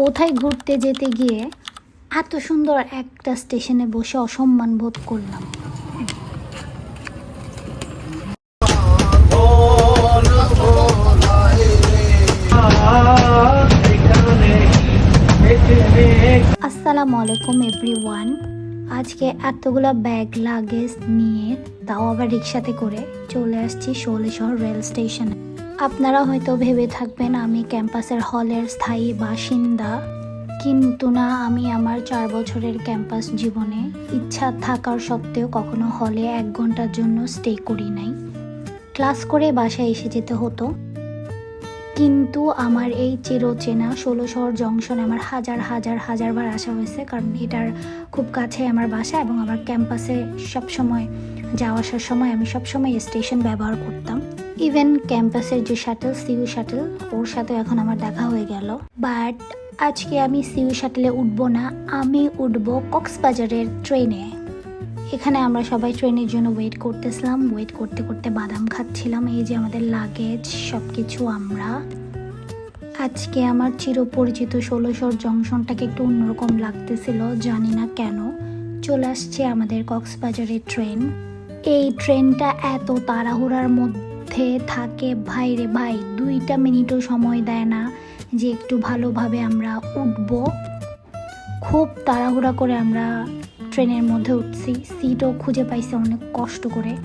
কোথায় ঘুরতে যেতে গিয়ে এত সুন্দর একটা স্টেশনে বসে অসম্মান বোধ করলাম। আসসালামু আলাইকুম এভরিওয়ান। আজকে এতগুলো ব্যাগ, লাগেজ নিয়ে তাও আবার রিক্সাতে করে চলে আসছি শোলেশহর রেল স্টেশনে। আপনারা হয়তো ভেবে থাকবেন আমি ক্যাম্পাসের হলের স্থায়ী বাসিন্দা। কিন্তু না, আমি আমার চার বছরের ক্যাম্পাস জীবনে ইচ্ছা থাকার সত্ত্বেও কখনো হলে এক ঘণ্টার জন্য স্টে করি নাই। ক্লাস করে বাসায় এসে যেতে হতো। কিন্তু আমার এই চিরচেনা ষোলোশহর জংশন আমার হাজার হাজার হাজারবার আসা হয়েছে, কারণ এটার খুব কাছে আমার বাসা এবং আমার ক্যাম্পাসে সবসময় যাওয়া আসার সময় আমি সবসময় স্টেশন ব্যবহার করতাম। ইভেন ক্যাম্পাসের যে শাটল সিউ শাটল ওর সাথে এখন আমার দেখা হয়ে গেল। বাট আজকে আমি সিউ শাটলে উঠবো না, আমি উঠবো কক্সবাজারের ট্রেনে এখানে আমরা সবাই ট্রেনের জন্য ওয়েট করতেছিলাম ওয়েট করতে করতে বাদাম খাচ্ছিলাম, এই যে আমাদের লাগেজ সব কিছু আমরা। আজকে আমার চিরপরিচিত ষোলোশোর জংশনটাকে একটু অন্যরকম লাগতেছিল, জানি না কেন। চলে আসছে আমাদের কক্সবাজারের ট্রেন এই ট্রেনটা এত তাড়াহুড়ার মধ্যে থাকে। ভাই রে ভাই, দুইটা মিনিটও সময় দেয় না যে একটু ভালোভাবে আমরা উঠব। খুব তাড়াহুড়া করে আমরা ট্রেনের মধ্যে উঠছি। সিটও খুঁজে পাইছে অনেক কষ্ট করে।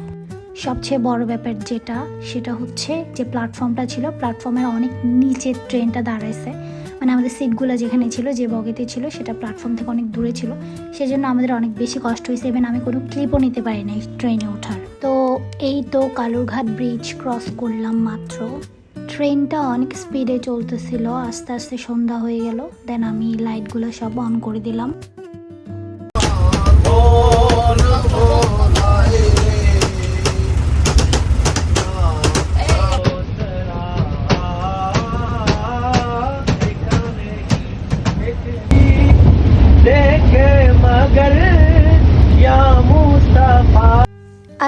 সবচেয়ে বড় ব্যাপার যেটা, সেটা হচ্ছে যে প্ল্যাটফর্মটা ছিল প্ল্যাটফর্মের অনেক নিচে ট্রেনটা দাঁড়াইছে। মানে আমাদের সিটগুলো যেখানে ছিল, যে বগিতে ছিল, সেটা প্ল্যাটফর্ম থেকে অনেক দূরে ছিল। সেজন্য আমাদের অনেক বেশি কষ্ট হয়েছে। এবং আমি কোনো ক্লিপও নিতে পারি নাই ট্রেনে ওঠার। তো এই তো কালুরঘাট ব্রিজ ক্রস করলাম মাত্র। ট্রেনটা অনেক স্পিডে চলতেছিল, আস্তে আস্তে সন্ধ্যা হয়ে গেল। দেন আমি লাইটগুলো সব অন করে দিলাম।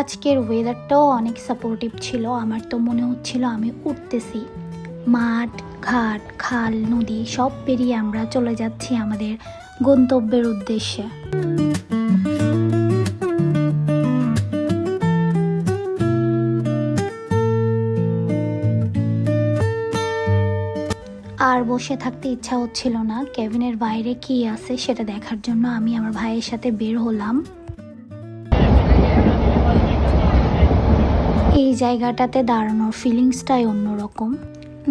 আজকের ওয়েদারটাও অনেক সাপোর্টিভ ছিল। আমার তো মনে হচ্ছিল আমি উঠতেছি। মাঠ, ঘাট, খাল, নদী সব পেরিয়ে আমরা চলে যাচ্ছি আমাদের গন্তব্যের উদ্দেশ্যে। আর বসে থাকতে ইচ্ছা হচ্ছিল না। কেবিনের বাইরে কি আছে সেটা দেখার জন্য আমি আমার ভাইয়ের সাথে বের হলাম। এই জায়গাটাতে দাঁড়ানোর ফিলিংসটাই অন্যরকম।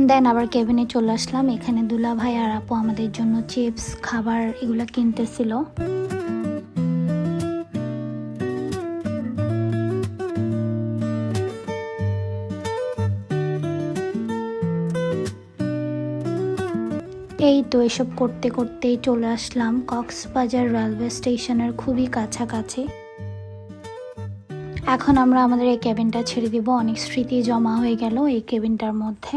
দেন আবার কেবিনে চলে আসলাম। এখানে দুলা ভাই আর আপু আমাদের জন্য চিপস খাবার এগুলো কিনতেছিল। এই তো এসব করতে করতেই চলে আসলাম। কক্সবাজার রেলওয়ে স্টেশনের খুবই কাছাকাছি। এখন আমরা আমাদের এই কেবিনটা ছেড়ে দিব। অনেক স্মৃতি জমা হয়ে গেল এই কেবিনটার মধ্যে।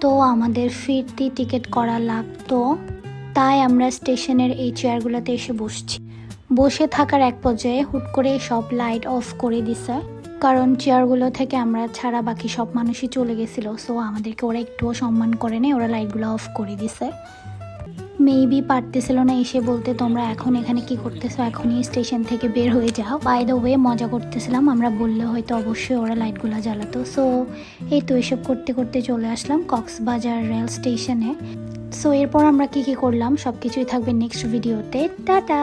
তো আমাদের ফিরতি টিকিট করা লাগতো। তাই আমরা স্টেশনের এই চেয়ারগুলোতে এসে বসছি। বসে থাকার এক পর্যায়ে হুট করে সব লাইট অফ করে দিছে কারণ চেয়ারগুলো থেকে আমরা ছাড়া বাকি সব মানুষই চলে গেছিল, সো আমাদেরকে ওরা একটুও সম্মান করে নেই ওরা লাইটগুলো অফ করে দিছে মেবি পারতেছিল না এসে বলতে, তোমরা এখন এখানে কি করতেছো? এখনই স্টেশন থেকে বের হয়ে যাও। বাই দ্য ওয়ে মজা করতেছিলাম, আমরা বললে হয়তো অবশ্যই ওরা লাইটগুলো জ্বালাতো। সো এই তো এসব করতে করতে চলে আসলাম কক্সবাজার রেল স্টেশনে। সো এরপর আমরা কি কি করলাম? সব কিছুই থাকবে নেক্সট ভিডিওতে টাটা